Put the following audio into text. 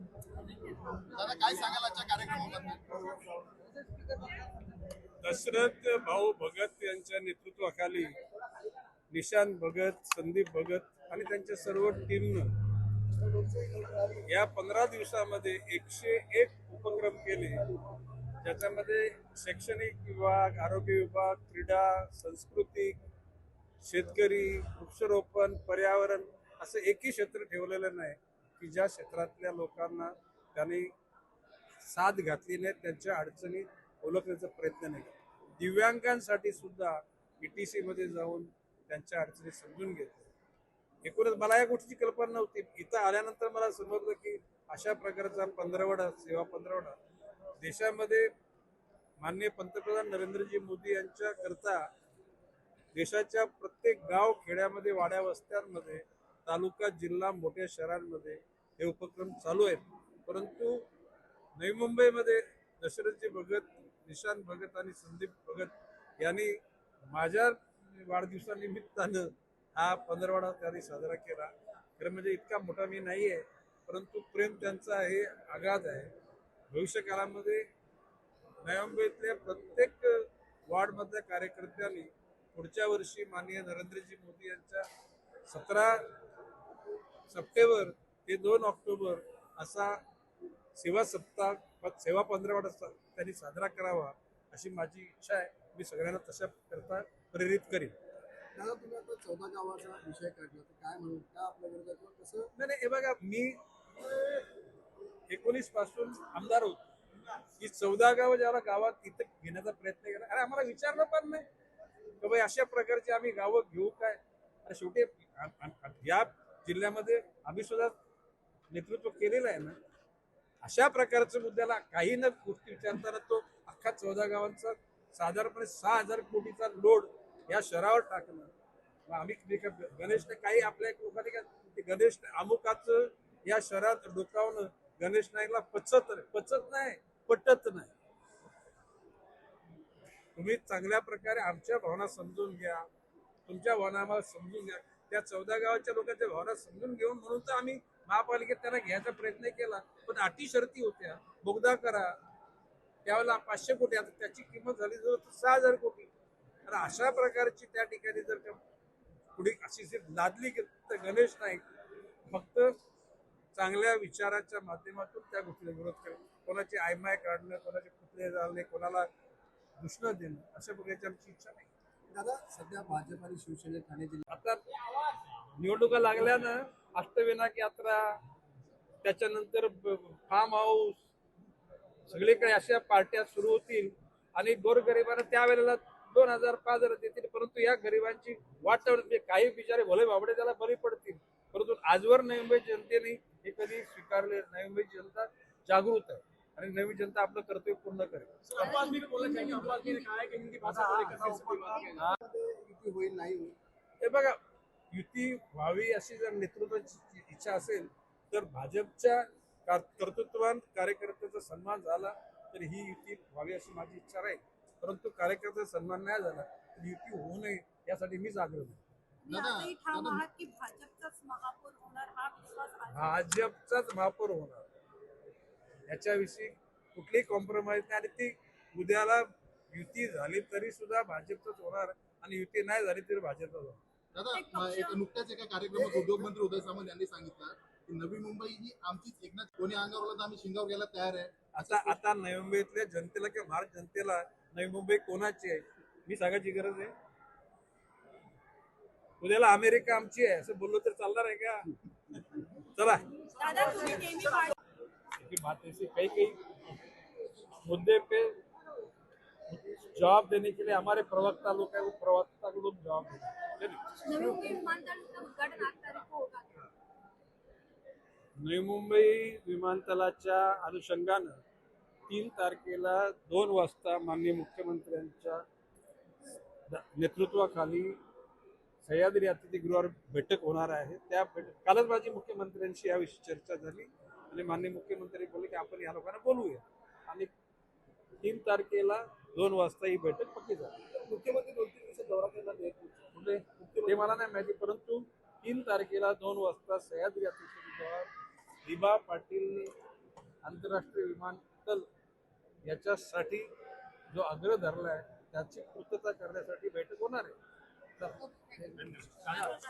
दादा काय सांगाल आजच्या कार्यक्रमाबद्दल दशरथ भाऊ भगत यांच्या नेतृत्वाखाली निशांत भगत संदीप भगत आणि त्यांच्या सर्व टीमनं या पंधरा दिवसामध्ये एकशे एक उपक्रम केले. ज्याच्यामध्ये शैक्षणिक विभाग आरोग्य विभाग क्रीडा सांस्कृतिक शेतकरी वृक्षरोपण पर्यावरण असं एकही क्षेत्र ठेवलेलं नाही की ज्या क्षेत्रातल्या लोकांना त्यांनी साथ घातली नाही त्यांच्या अडचणी ओळखण्याचा प्रयत्न नाही केला. दिव्यांगांसाठी सुद्धा टी सीमध्ये जाऊन त्यांच्या अडचणी समजून घेतल्या एकूणच मला या गोष्टीची कल्पना नव्हती इथं आल्यानंतर मला समजलं की अशा प्रकारचा पंधरवडा सेवा पंधरवडा देशामध्ये माननीय पंतप्रधान नरेंद्रजी मोदी यांच्या करता देशाच्या प्रत्येक गाव खेड्यामध्ये वाड्या वस्त्यांमध्ये तालुका जिल्हा मोठ्या शहरांमध्ये हे उपक्रम चालू आहेत. परंतु नवी मुंबईमध्ये दशरथजी भगत निशांत भगत आणि संदीप भगत यांनी माझ्या वाढदिवसानिमित्तानं हा पंधरवाडा त्यांनी साजरा केला. खरं म्हणजे इतका मोठा मी नाही आहे परंतु प्रेम त्यांचा हे आघात आहे. भविष्यकाळामध्ये काळामध्ये नवी मुंबईतल्या प्रत्येक वॉर्डमधल्या कार्यकर्त्यांनी पुढच्या वर्षी माननीय नरेंद्रजी मोदी यांच्या सतरा सप्टेंबर ते दोन ऑक्टोबर असा सेवा सप्ताह सेवा पंधरवडा त्यांनी साजरा करावा अशी माझी इच्छा आहे. मी सगळ्यांना तशा करता प्रेरित करीन. दादा तुम्ही आता चौदा गावाचा विषय काढला तर काय म्हणून? का आपल्या कसं? नाही नाही हे बघा मी एकोणीसपासून आमदार होतो. की चौदा गावं ज्याला गावात तिथं घेण्याचा प्रयत्न केला. अरे आम्हाला विचारलं पण नाही. की भाई अशा प्रकारची आम्ही गावं घेऊ काय? अरे शेवटी या जिल्ह्यामध्ये आम्ही सुद्धा नेतृत्व केलेलं आहे ना. अशा प्रकारच्या मुद्द्याला काही न गोष्टी विचारताना तो अख्खा चौदा गावांचा साधारणपणे सहा हजार कोटीचा लोड या शहरावर टाकणं मग आम्ही गणेश गणेशने काही आपल्या लोकांनी काय गणेश अमुकाचं या शहरात डोकावणं गणेश नाईकला पचत पचत नाही. पटत नाही. तुम्ही चांगल्या प्रकारे आमच्या भावना समजून घ्या. तुमच्या भावना आम्हाला समजून घ्या. त्या चौदा गावाच्या लोकांच्या भावना समजून घेऊन म्हणून तर आम्ही महापालिकेत त्यांना घ्यायचा प्रयत्न केला. पण अटी शर्ती होत्या. बोगदा करा. त्यावेळेला पाचशे कोटी. आता त्याची किंमत झाली जवळ सहा हजार कोटी. तर अशा प्रकारची त्या ठिकाणी जर का पुढे अशी लादली गेली तर गणेश नाईक फक्त चांगल्या विचाराच्या माध्यमातून त्या गोष्टीला विरोध करेल. कोणाची आयमाय काढणं कोणाचे पुतळे जाळणे कोणाला दुष्ण देणं अशा प्रकारची आमची इच्छा नाही. दादा सध्या भाजप आणि शिवसेना ठाणे जिल्ह्यात आता निवडणुका लागल्यानं अष्टविनायक यात्रा त्याच्यानंतर फार्म हाऊस सगळीकडे अशा पार्ट्या सुरू होतील आणि गोरगरिबांना त्यावेळेला दोन हजार पाच हजार देतील. परंतु या गरिबांची वाटवत म्हणजे काही बिचारे भोले बाबडे त्याला बळी पडतील. परंतु आजवर मुंबई जनतेने हे कधी स्वीकारले नवी मुंबई जनता जागृत आहे. आणि नवी जनता आपलं कर्तव्य पूर्ण करेल. हे. बघा युती व्हावी अशी जर नेतृत्वाची इच्छा असेल तर भाजपच्या का- कर्तृत्ववान कार्यकर्त्याचा सन्मान झाला तर ही युती व्हावी अशी माझी इच्छा राहील. परंतु कार्यकर्त्याचा सन्मान नाही झाला तर युती होऊ नये यासाठी मीच आग्रह भाजपचाच महापौर होणार हा विश्वास. भाजपचाच महापौर होणार. याच्याविषयी कुठलीही कॉम्प्रोमाइज नाही. आणि ती उद्याला युती झाली तरी सुद्धा भाजपचाच होणार. आणि युती नाही झाली तरी भाजपचाच होणार. दादा एक नुकत्याच एका कार्यक्रमात उद्योगमंत्री उदय सामंत यांनी सांगितलं की नवी मुंबई ही आमचीच एकनाथ कोणी अंगावर तर आम्ही शिंगावर घ्यायला तयार आहे. आता आता नवी मुंबईतल्या जनतेला किंवा महाराष्ट्र जनतेला नवी मुंबई कोणाची आहे? मी सांगायची गरज आहे. उद्याला अमेरिका आमची आहे. असं बोललो तर चालणार आहे का? चला. दादा तुम्ही नेहमी वाढ- की बात ऐसी कई कई मुद्दे पे जवाब देने के लिए हमारे प्रवक्ता लोग हैं वो प्रवक्ता लोग जवाब देंगे चलिए। नवी मुंबई विमानतळाच्या अनुषंगानं तीन तारखेला दोन वाजता माननीय मुख्यमंत्र्यांच्या नेतृत्वाखाली सह्याद्री अतिथीगृहावर बैठक होणार आहे. त्या बैठक कालच माझी मुख्यमंत्र्यांशी याविषयी चर्चा झाली. आणि माननीय मुख्यमंत्री बोलले की आपण या लोकांना बोलवूया. आणि तीन तारखेला दोन वाजता ही बैठक पक्की झाली. मुख्यमंत्री दोन तीन दिवसात दौरा कुठे ते मला नाही माहिती परंतु तीन तारखेला दोन वाजता सह्याद्री अतिथीगृहावर दिबा पाटील आंतरराष्ट्रीय विमानतळ याच्यासाठी जो आग्रह धरलाय त्याची पूर्तता करण्यासाठी बैठक होणार आहे. Gracias.